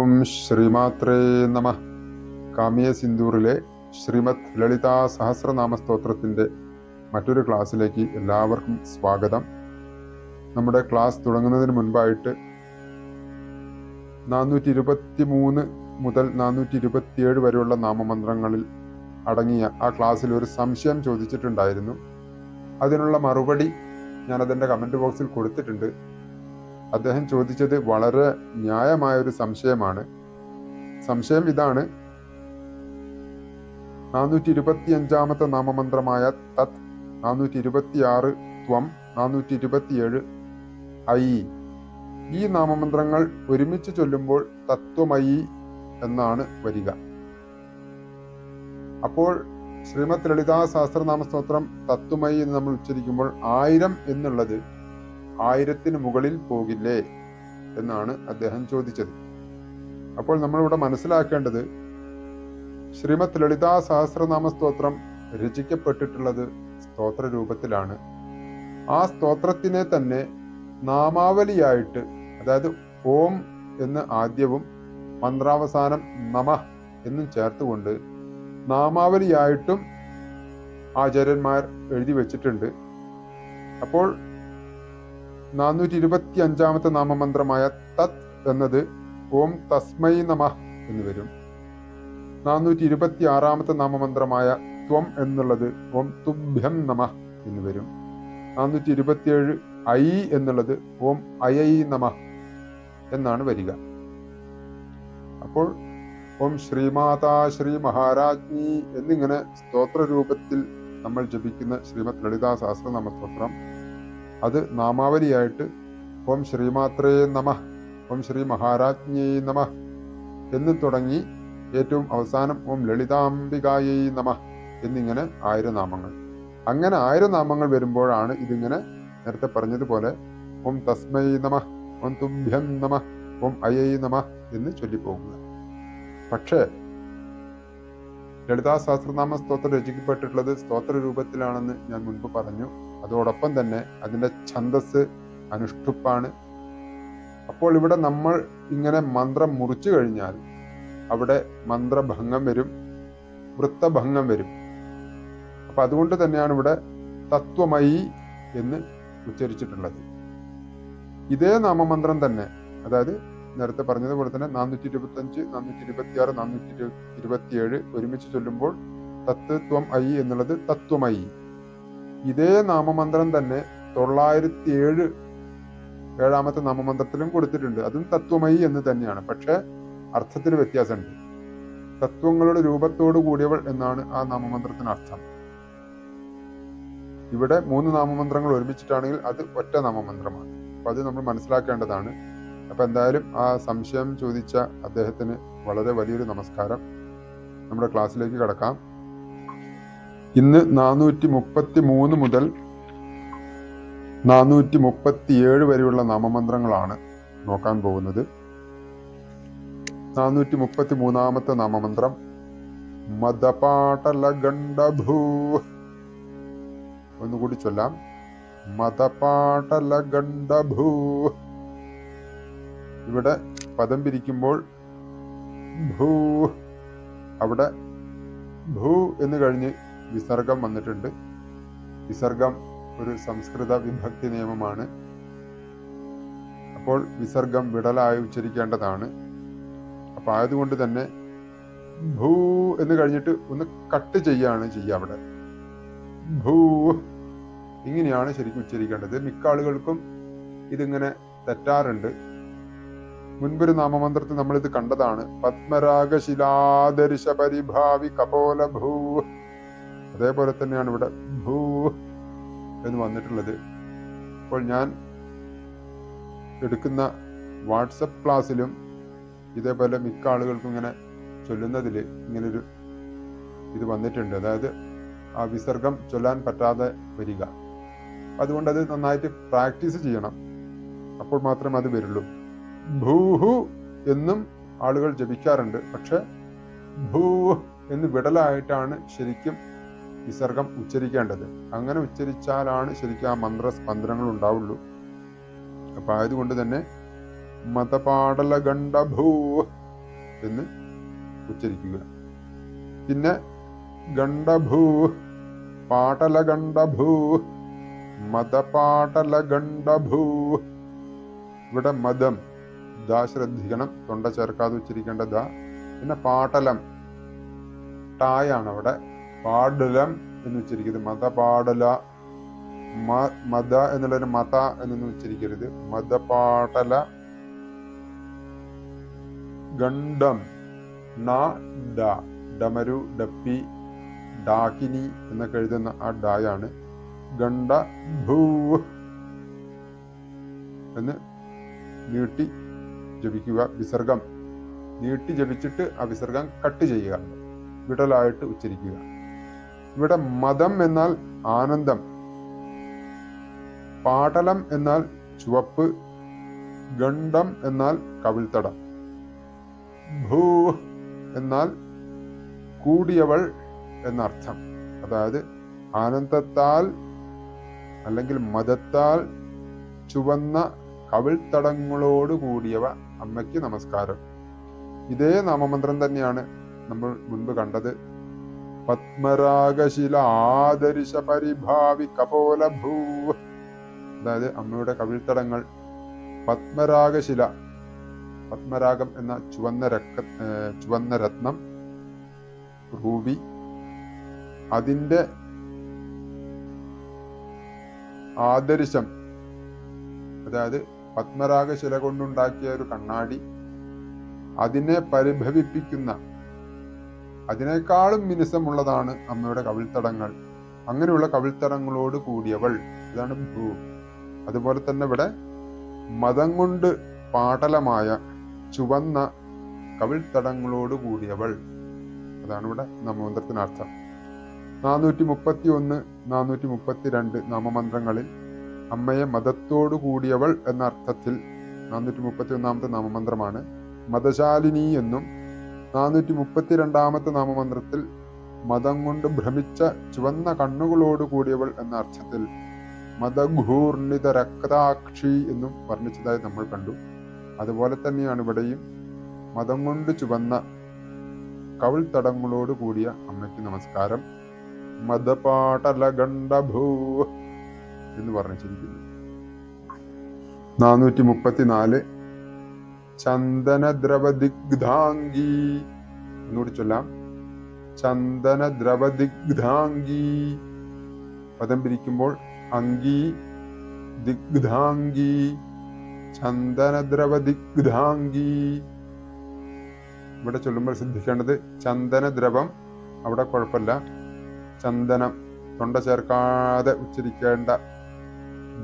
ഓം ശ്രീമാത്രേ നമ. കാമ്യ സിന്ദൂറിലെ ശ്രീമദ് ലളിതാ സഹസ്രനാമ സ്തോത്രത്തിന്റെ മറ്റൊരു ക്ലാസ്സിലേക്ക് എല്ലാവർക്കും സ്വാഗതം. നമ്മുടെ ക്ലാസ് തുടങ്ങുന്നതിന് മുൻപായിട്ട് നാനൂറ്റി ഇരുപത്തി മൂന്ന് മുതൽ നാനൂറ്റി ഇരുപത്തിയേഴ് വരെയുള്ള നാമമന്ത്രങ്ങളിൽ അടങ്ങിയ ആ ക്ലാസ്സിൽ ഒരു സംശയം ചോദിച്ചിട്ടുണ്ടായിരുന്നു. അതിനുള്ള മറുപടി ഞാനതിന്റെ കമന്റ് ബോക്സിൽ കൊടുത്തിട്ടുണ്ട്. അദ്ദേഹം ചോദിച്ചത് വളരെ ന്യായമായ ഒരു സംശയമാണ്. സംശയം ഇതാണ്. നാനൂറ്റി ഇരുപത്തി അഞ്ചാമത്തെ നാമമന്ത്രമായ തത് നാനൂറ്റി ഇരുപത്തി ആറ് ത്വം നാനൂറ്റി ഇരുപത്തിയേഴ് ഐ. ഈ നാമമന്ത്രങ്ങൾ ഒരുമിച്ച് ചൊല്ലുമ്പോൾ തത്വമയി എന്നാണ് വരിക. അപ്പോൾ ശ്രീമദ് ലളിതാ സഹസ്രനാമസ്തോത്രം തത്വമയി എന്ന് നമ്മൾ ഉച്ചരിക്കുമ്പോൾ ആയിരം എന്നുള്ളത് ആയിരത്തിന് മുകളിൽ പോകില്ലേ എന്നാണ് അദ്ദേഹം ചോദിച്ചത്. അപ്പോൾ നമ്മളിവിടെ മനസ്സിലാക്കേണ്ടത് ശ്രീമത് ലളിതാ സഹസ്രനാമ സ്തോത്രം രചിക്കപ്പെട്ടിട്ടുള്ളത് സ്തോത്ര രൂപത്തിലാണ് ആ സ്തോത്രത്തിനെ തന്നെ നാമാവലിയായിട്ട് അതായത് ഓം എന്ന് ആദ്യവും മന്ത്രാവസാനം നമ എന്നും ചേർത്തുകൊണ്ട് നാമാവലിയായിട്ടും ആചാര്യന്മാർ എഴുതി വച്ചിട്ടുണ്ട്. അപ്പോൾ നാനൂറ്റി ഇരുപത്തി അഞ്ചാമത്തെ നാമമന്ത്രമായ തത് എന്നത് ഓം തസ്മൈ നമ എന്ന് വരും. നാനൂറ്റി ഇരുപത്തി ആറാമത്തെ നാമമന്ത്രമായ ത്വം എന്നുള്ളത് ഓം തുഭ്യം നമ എന്ന് വരും. നാനൂറ്റി ഇരുപത്തിയേഴ് ഐ എന്നുള്ളത് ഓം അയൈ നമ എന്നാണ് വരിക. അപ്പോൾ ഓം ശ്രീമാതാ ശ്രീ മഹാരാജ്ഞി എന്നിങ്ങനെ സ്തോത്ര രൂപത്തിൽ നമ്മൾ ജപിക്കുന്ന ശ്രീമദ് ലളിതാ സഹസ്രനാമ സ്തോത്രം അത് നാമാവലിയായിട്ട്. ഓം ശ്രീമാത്രേ നമ. ഓം ശ്രീ മഹാരാജ്ഞേ നമ. എന്ന് തുടങ്ങി ഏറ്റവും അവസാനം ഓം ലളിതാംബികായേ നമ എന്നിങ്ങനെ ആയിരനാമങ്ങൾ. അങ്ങനെ ആയിരനാമങ്ങൾ വരുമ്പോഴാണ് ഇതിങ്ങനെ നേരത്തെ പറഞ്ഞതുപോലെ ഓം തസ്മൈ നമ ഓം തുഭ്യം നമ ഓം അയൈ നമ എന്ന് ചൊല്ലിപ്പോകുന്നത്. പക്ഷേ ലളിതാ സഹസ്രനാമ സ്തോത്രം രചിക്കപ്പെട്ടിട്ടുള്ളത് സ്തോത്ര രൂപത്തിലാണെന്ന് ഞാൻ മുൻപ് പറഞ്ഞു. അതോടൊപ്പം തന്നെ അതിന്റെ ഛന്ദസ് അനുഷ്ഠുപ്പാണ്. അപ്പോൾ ഇവിടെ നമ്മൾ ഇങ്ങനെ മന്ത്രം മുറിച്ചു കഴിഞ്ഞാൽ അവിടെ മന്ത്രഭംഗം വരും വൃത്തഭംഗം വരും. അപ്പം അതുകൊണ്ട് തന്നെയാണ് ഇവിടെ തത്വമയി എന്ന് ഉച്ചരിച്ചിട്ടുള്ളത്. ഇതേ നാമമന്ത്രം തന്നെ അതായത് നേരത്തെ പറഞ്ഞതുപോലെ തന്നെ നാനൂറ്റി ഇരുപത്തി അഞ്ച് നാനൂറ്റി ഇരുപത്തി ആറ് നാനൂറ്റി ഇരുപത്തിയേഴ് ഒരുമിച്ച് ചൊല്ലുമ്പോൾ തത്വത്വം ഐ എന്നുള്ളത് തത്വമൈ ഇതേ നാമമന്ത്രം തന്നെ തൊള്ളായിരത്തി ഏഴ് ഏഴാമത്തെ നാമമന്ത്രത്തിലും കൊടുത്തിട്ടുണ്ട്. അതും തത്വമൈ എന്ന് തന്നെയാണ്. പക്ഷെ അർത്ഥത്തിന് വ്യത്യാസമുണ്ട്. തത്വങ്ങളുടെ രൂപത്തോടു കൂടിയവൾ എന്നാണ് ആ നാമമന്ത്രത്തിന് അർത്ഥം. ഇവിടെ മൂന്ന് നാമമന്ത്രങ്ങൾ ഒരുമിച്ചിട്ടാണെങ്കിൽ അത് ഒറ്റ നാമമന്ത്രമാണ്. അപ്പൊ അത് നമ്മൾ മനസ്സിലാക്കേണ്ടതാണ്. അപ്പൊ എന്തായാലും ആ സംശയം ചോദിച്ച അദ്ദേഹത്തിന് വളരെ വലിയൊരു നമസ്കാരം. നമ്മുടെ ക്ലാസ്സിലേക്ക് കടക്കാം. ഇന്ന് നാനൂറ്റി മുപ്പത്തി മൂന്ന് മുതൽ നാനൂറ്റി മുപ്പത്തിയേഴ് വരെയുള്ള നാമമന്ത്രങ്ങളാണ് നോക്കാൻ പോകുന്നത്. നാനൂറ്റി മുപ്പത്തി മൂന്നാമത്തെ നാമമന്ത്രം മതപാട്ടലഗണ്ഡഭൂ ഒന്നുകൂടി ചൊല്ലാം. മദപാട്ടലഗണ്ഡഭൂ ഇവിടെ പദം പിരിക്കുമ്പോൾ ഭൂ അവിടെ ഭൂ എന്ന് കഴിഞ്ഞ് വിസർഗം വന്നിട്ടുണ്ട്. വിസർഗം ഒരു സംസ്കൃത വിഭക്തി നിയമമാണ്. അപ്പോൾ വിസർഗം വിടലായി ഉച്ചരിക്കേണ്ടതാണ്. അപ്പൊ ആയതുകൊണ്ട് തന്നെ ഭൂ എന്ന് കഴിഞ്ഞിട്ട് ഒന്ന് കട്ട് ചെയ്യാണ് ചെയ്യുക അവിടെ. ഭൂ ഇങ്ങനെയാണ് ശരിക്കും ഉച്ചരിക്കേണ്ടത്. മിക്ക ആളുകൾക്കും ഇതിങ്ങനെ തെറ്റാറുണ്ട്. മുൻപൊരു നാമമന്ത്രത്തിൽ നമ്മൾ ഇത് കണ്ടതാണ്. പത്മരാഗശിലാദർശ പരിഭാവി കപോല ഭൂ അതേപോലെ തന്നെയാണ് ഇവിടെ ഭൂ എന്ന് വന്നിട്ടുള്ളത്. അപ്പോൾ ഞാൻ എടുക്കുന്ന വാട്സപ്പ് ക്ലാസ്സിലും ഇതേപോലെ മിക്ക ആളുകൾക്കും ഇങ്ങനെ ചൊല്ലുന്നതിൽ ഇങ്ങനൊരു ഇത് വന്നിട്ടുണ്ട്. അതായത് ആ വിസർഗം ചൊല്ലാൻ പറ്റാതെ വരിക. അതുകൊണ്ട് അത് നന്നായിട്ട് പ്രാക്ടീസ് ചെയ്യണം. അപ്പോൾ മാത്രമേ അത് വരുള്ളൂ. ഭൂഹു എന്നും ആളുകൾ ജപിക്കാറുണ്ട്. പക്ഷെ ഭൂ എന്ന് വിടലായിട്ടാണ് ശരിക്കും വിസർഗം ഉച്ചരിക്കേണ്ടത്. അങ്ങനെ ഉച്ചരിച്ചാലാണ് ശരിക്കും ആ മന്ത്രസ്പന്ദനങ്ങൾ ഉണ്ടാവുള്ളൂ. അപ്പൊ ആയതുകൊണ്ട് തന്നെ മതപാടല ഗണ്ഡഭൂ എന്ന് ഉച്ചരിക്കുക. പിന്നെ ഗണ്ഡഭൂ പാടലഗണ്ഡഭൂ മതപാടലഗണ്ഡഭൂ ഇവിടെ മതം ദ ശ്രദ്ധിക്കണം തൊണ്ട ചേർക്കാതെ ഉച്ചരിക്കേണ്ട ദ. പിന്നെ പാടലം. ടായാണ് അവിടെ പാടലം എന്ന് ഉച്ചരിക്കരുത്. മത പാടല മത എന്നുള്ളൊരു മത എന്നൊന്നും ഉച്ചരിക്കരുത്. മതപാടല ഗണ്ഡം ഡമരു ഡപ്പി ഡാക്കിനി എന്നൊക്കെ എഴുതുന്ന ആ ഡായാണ്. ഗണ്ഡ ഭൂ എന്ന് നീട്ടി ജപിക്കുക വിസർഗം നീട്ടി ജപിച്ചിട്ട് ആ വിസർഗം കട്ട് ചെയ്യുക. വിടലായിട്ട് ഉച്ചരിക്കുക. ഇവിടെ മതം എന്നാൽ ആനന്ദം പാടലം എന്നാൽ ചുവപ്പ് ഗണ്ഡം എന്നാൽ കവിൾത്തടം. ഭൂ എന്നാൽ കൂടിയവൾ എന്നർത്ഥം. അതായത് ആനന്ദത്താൽ അല്ലെങ്കിൽ മതത്താൽ ചുവന്ന കവിൾത്തടങ്ങളോട് കൂടിയവ അമ്മയ്ക്ക് നമസ്കാരം. ഇതേ നാമമന്ത്രം തന്നെയാണ് നമ്മൾ മുൻപ് കണ്ടത്. പത്മരാഗശില ആദരിശ പരിഭാവി കപോല ഭൂ അതായത് അമ്മയുടെ കവിൾത്തടങ്ങൾ. പത്മരാഗശില. പത്മരാഗം എന്ന ചുവന്ന രക്ത ചുവന്ന രത്നം. റൂബി. അതിന്റെ ആദരിശം. അതായത് പത്മരാഗശില കൊണ്ടുണ്ടാക്കിയ ഒരു കണ്ണാടി അതിനെ പരിഭവിപ്പിക്കുന്ന അതിനേക്കാളും മിനുസമുള്ളതാണ് അമ്മയുടെ കവിൾത്തടങ്ങൾ. അങ്ങനെയുള്ള കവിൾത്തടങ്ങളോട് കൂടിയവൾ ഇതാണ് ഭൂ അതുപോലെ തന്നെ ഇവിടെ മതം കൊണ്ട് പാടലമായ ചുവന്ന കവിൾത്തടങ്ങളോട് കൂടിയവൾ. അതാണ് ഇവിടെ നാമമന്ത്രത്തിനർത്ഥം. നാനൂറ്റി മുപ്പത്തി ഒന്ന് നാനൂറ്റി മുപ്പത്തി രണ്ട് നാമമന്ത്രങ്ങളിൽ അമ്മയെ മതത്തോടു കൂടിയവൾ എന്ന അർത്ഥത്തിൽ നാനൂറ്റി മുപ്പത്തി ഒന്നാമത്തെ നാമമന്ത്രമാണ്. മതശാലിനി എന്നും നാനൂറ്റി മുപ്പത്തി രണ്ടാമത്തെ നാമമന്ത്രത്തിൽ മതം കൊണ്ട് ഭ്രമിച്ച ചുവന്ന കണ്ണുകളോട് കൂടിയവൾ എന്ന അർത്ഥത്തിൽ മതഘൂർണിത രക്താക്ഷി എന്നും വർണിച്ചതായി നമ്മൾ കണ്ടു. അതുപോലെ തന്നെയാണ് ഇവിടെയും മതം കൊണ്ട് ചുവന്ന കവിൾത്തടങ്ങളോട് കൂടിയ അമ്മയ്ക്ക് നമസ്കാരം. മതപാടലഗണ്ഡഭൂ എന്ന് പറഞ്ഞിരിക്കുന്നു. നാനൂറ്റി മുപ്പത്തിനാല് ചന്ദനദ്രവദിഗ്ധാംഗി ഒന്നുകൂടി ചൊല്ലാം. ചന്ദനദ്രവദിഗ്ധാംഗി. പദം പിരിക്കുമ്പോൾ അങ്കി ദിഗ്ധാംഗി. ചന്ദനദ്രവദിഗ്ധാംഗി. ഇവിടെ ചൊല്ലുമ്പോൾ ശ്രദ്ധിക്കേണ്ടത് ചന്ദനദ്രവം അവിടെ കുഴപ്പമില്ല. ചന്ദനം തൊണ്ട ചേർക്കാതെ ഉച്ചരിക്കേണ്ട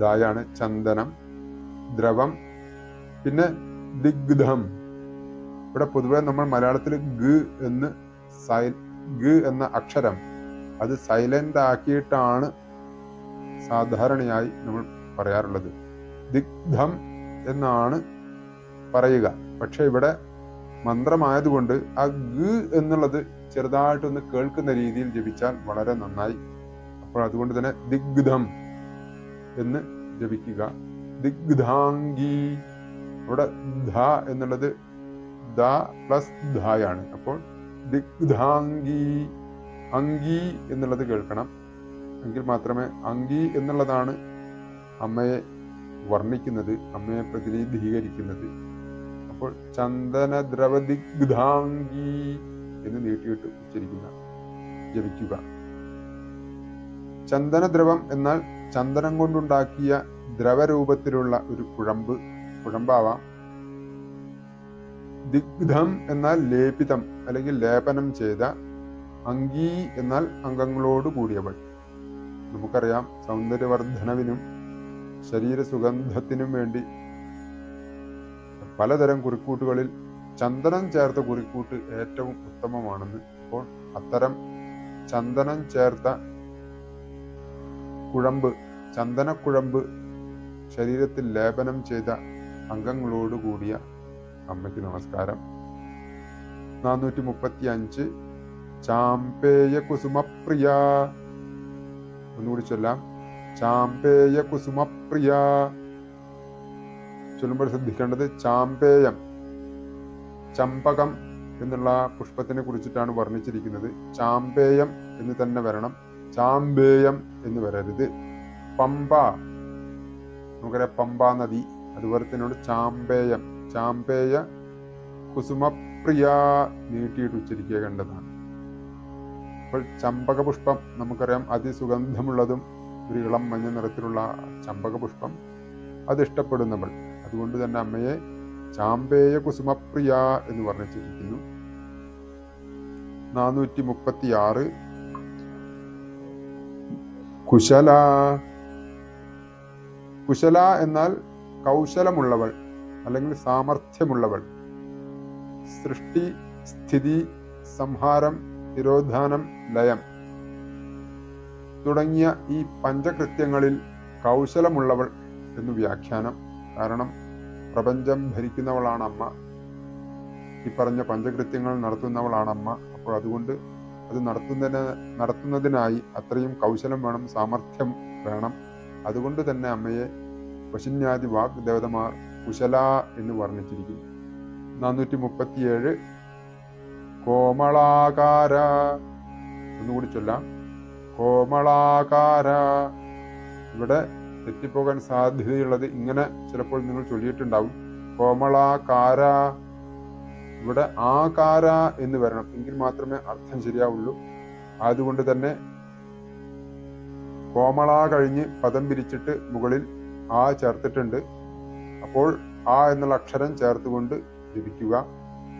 ദായാണ് ചന്ദനം ദ്രവം പിന്നെ ദിഗ്ധം. ഇവിടെ പൊതുവെ നമ്മൾ മലയാളത്തിൽ ഗ് എന്ന് സൈ ഗ് എന്ന അക്ഷരം അത് സൈലന്റ് ആക്കിയിട്ടാണ് സാധാരണയായി നമ്മൾ പറയാറുള്ളത്. ദിഗ്ധം എന്നാണ് പറയുക. പക്ഷെ ഇവിടെ മന്ത്രമായതുകൊണ്ട് ആ ഗ് എന്നുള്ളത് ചെറുതായിട്ടൊന്ന് കേൾക്കുന്ന രീതിയിൽ ജപിച്ചാൽ വളരെ നന്നായി. അപ്പോൾ അതുകൊണ്ട് തന്നെ ദിഗ്ധം എന്ന് ജപിക്കുക. ദിഗ്ധാംഗി. അവിടെ ധ എന്നുള്ളത് ദ പ്ലസ് ധായാണ്. അപ്പോൾ ദിഗ്ധാംഗി അങ്കി എന്നുള്ളത് കേൾക്കണം. എങ്കിൽ മാത്രമേ അങ്കി എന്നുള്ളതാണ് അമ്മയെ വർണിക്കുന്നത് അമ്മയെ പ്രതിനിധീകരിക്കുന്നത്. അപ്പോൾ ചന്ദന ദ്രവദിഗ്ധാംഗി എന്ന് നീട്ടിയിട്ട് ഉച്ചരിക്കുന്ന ജപിക്കുക. ചന്ദനദ്രവം എന്നാൽ ചന്ദനം കൊണ്ടുണ്ടാക്കിയ ദ്രവരൂപത്തിലുള്ള ഒരു കുഴമ്പ് കുഴമ്പാവാം. ദിഗ്ധം എന്നാൽ ലേപിതം അല്ലെങ്കിൽ ലേപനം ചെയ്ത അങ്കി എന്നാൽ അംഗങ്ങളോട് കൂടിയവൾ. നമുക്കറിയാം സൗന്ദര്യവർദ്ധനവിനും ശരീര സുഗന്ധത്തിനും വേണ്ടി പലതരം കുറിക്കൂട്ടുകളിൽ ചന്ദനം ചേർത്ത കുറിക്കൂട്ട് ഏറ്റവും ഉത്തമമാണെന്ന് അപ്പോൾ അത്തരം ചന്ദനം ചേർത്ത കുഴമ്പ് ചന്ദനക്കുഴമ്പ് ശരീരത്തിൽ ലേപനം ചെയ്ത അംഗങ്ങളോട് കൂടിയ അമ്മയ്ക്ക് നമസ്കാരം. നാനൂറ്റി മുപ്പത്തി അഞ്ച് ചാമ്പേയ കുസുമപ്രിയ. ഒന്നുകൂടി ചൊല്ലാം. ചാമ്പേയ കുസുമപ്രിയ. ചൊല്ലുമ്പോൾ ശ്രദ്ധിക്കേണ്ടത് ചാമ്പേയം. ചമ്പകം എന്നുള്ള പുഷ്പത്തിനെ കുറിച്ചിട്ടാണ് വർണിച്ചിരിക്കുന്നത്. ചാമ്പേയം എന്ന് തന്നെ വരണം. ചാമ്പേയം എന്ന് വരരുത്. പമ്പ. നമുക്കറിയാം പമ്പ നദി. അതുപോലെ തന്നെയാണ് ചാമ്പേയം. ചാമ്പേയ കുസുമപ്രിയ നീട്ടിയിട്ട് ഉച്ചരിക്കുക കണ്ടതാണ്. അപ്പോൾ ചമ്പക പുഷ്പം നമുക്കറിയാം അതിസുഗന്ധമുള്ളതും ഒരു ഇളം മഞ്ഞ നിറത്തിലുള്ള ചമ്പക പുഷ്പം അത് ഇഷ്ടപ്പെടുന്നവൾ. അതുകൊണ്ട് തന്നെ അമ്മയെ ചാമ്പേയ കുസുമപ്രിയ എന്ന് വർണിച്ചിരിക്കുന്നു നാനൂറ്റി മുപ്പത്തി ആറ് കുശല കുശല എന്നാൽ കൗശലമുള്ളവൾ അല്ലെങ്കിൽ സാമർഥ്യമുള്ളവൾ. സൃഷ്ടി സ്ഥിതി സംഹാരം തിരോധാനം ലയം തുടങ്ങിയ ഈ പഞ്ചകൃത്യങ്ങളിൽ കൗശലമുള്ളവൾ എന്ന് വ്യാഖ്യാനം കാരണം പ്രപഞ്ചം ഭരിക്കുന്നവളാണ് അമ്മ. ഈ പറഞ്ഞ പഞ്ചകൃത്യങ്ങൾ നടത്തുന്നവളാണ് അമ്മ അപ്പോൾ അതുകൊണ്ട് അത് നടത്തുന്നതിന് നടത്തുന്നതിനായി അത്രയും കൗശലം വേണം സാമർഥ്യം വേണം. അതുകൊണ്ട് തന്നെ അമ്മയെ വശിന്യാദി വാക് ദേവതമാർ കുശല എന്ന് വർണിച്ചിരിക്കുന്നു. നാനൂറ്റി മുപ്പത്തിയേഴ് കോമളാകാര ഒന്നുകൂടി ചൊല്ലാം. കോമളാകാര. ഇവിടെ തെറ്റിപ്പോകാൻ സാധ്യതയുള്ളത് ഇങ്ങനെ ചിലപ്പോൾ നിങ്ങൾ ചൊല്ലിയിട്ടുണ്ടാവും. കോമളാകാര. ഇവിടെ ആകാര എന്ന് വരണം. എങ്കിൽ മാത്രമേ അർത്ഥം ശരിയാവുള്ളൂ. അതുകൊണ്ട് തന്നെ കോമള കഴിഞ്ഞ് പദം പിരിച്ചിട്ട് മുകളിൽ ആ ചേർത്തിട്ടുണ്ട്. അപ്പോൾ ആ എന്നുള്ള അക്ഷരം ചേർത്തുകൊണ്ട് ജപിക്കുക.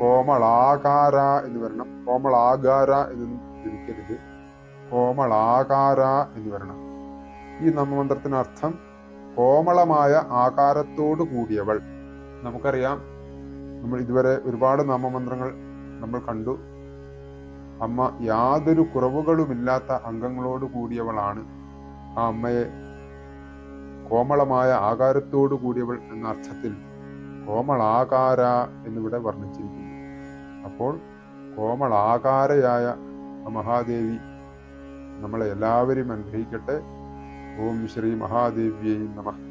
കോമളാകാര എന്ന് വരണം. കോമളാകാര എന്നൊന്നും ജപിക്കരുത്. കോമളാകാര എന്ന് വരണം. ഈ നാമമന്ത്രത്തിന് അർത്ഥം കോമളമായ ആകാരത്തോടു കൂടിയവൾ. നമുക്കറിയാം നമ്മൾ ഇതുവരെ ഒരുപാട് നാമമന്ത്രങ്ങൾ നമ്മൾ കണ്ടു. അമ്മ യാതൊരു കുറവുകളുമില്ലാത്ത അംഗങ്ങളോട് കൂടിയവളാണ്. ആ അമ്മയെ കോമളമായ ആകാരത്തോടു കൂടിയവൾ എന്ന അർത്ഥത്തിൽ കോമളാകാര എന്നിവിടെ വർണിച്ചിരിക്കുന്നു. അപ്പോൾ കോമളാകാരയായ മഹാദേവി നമ്മളെ എല്ലാവരും അനുഗ്രഹിക്കട്ടെ. ഓം ശ്രീ മഹാദേവിയെയും നമഃ.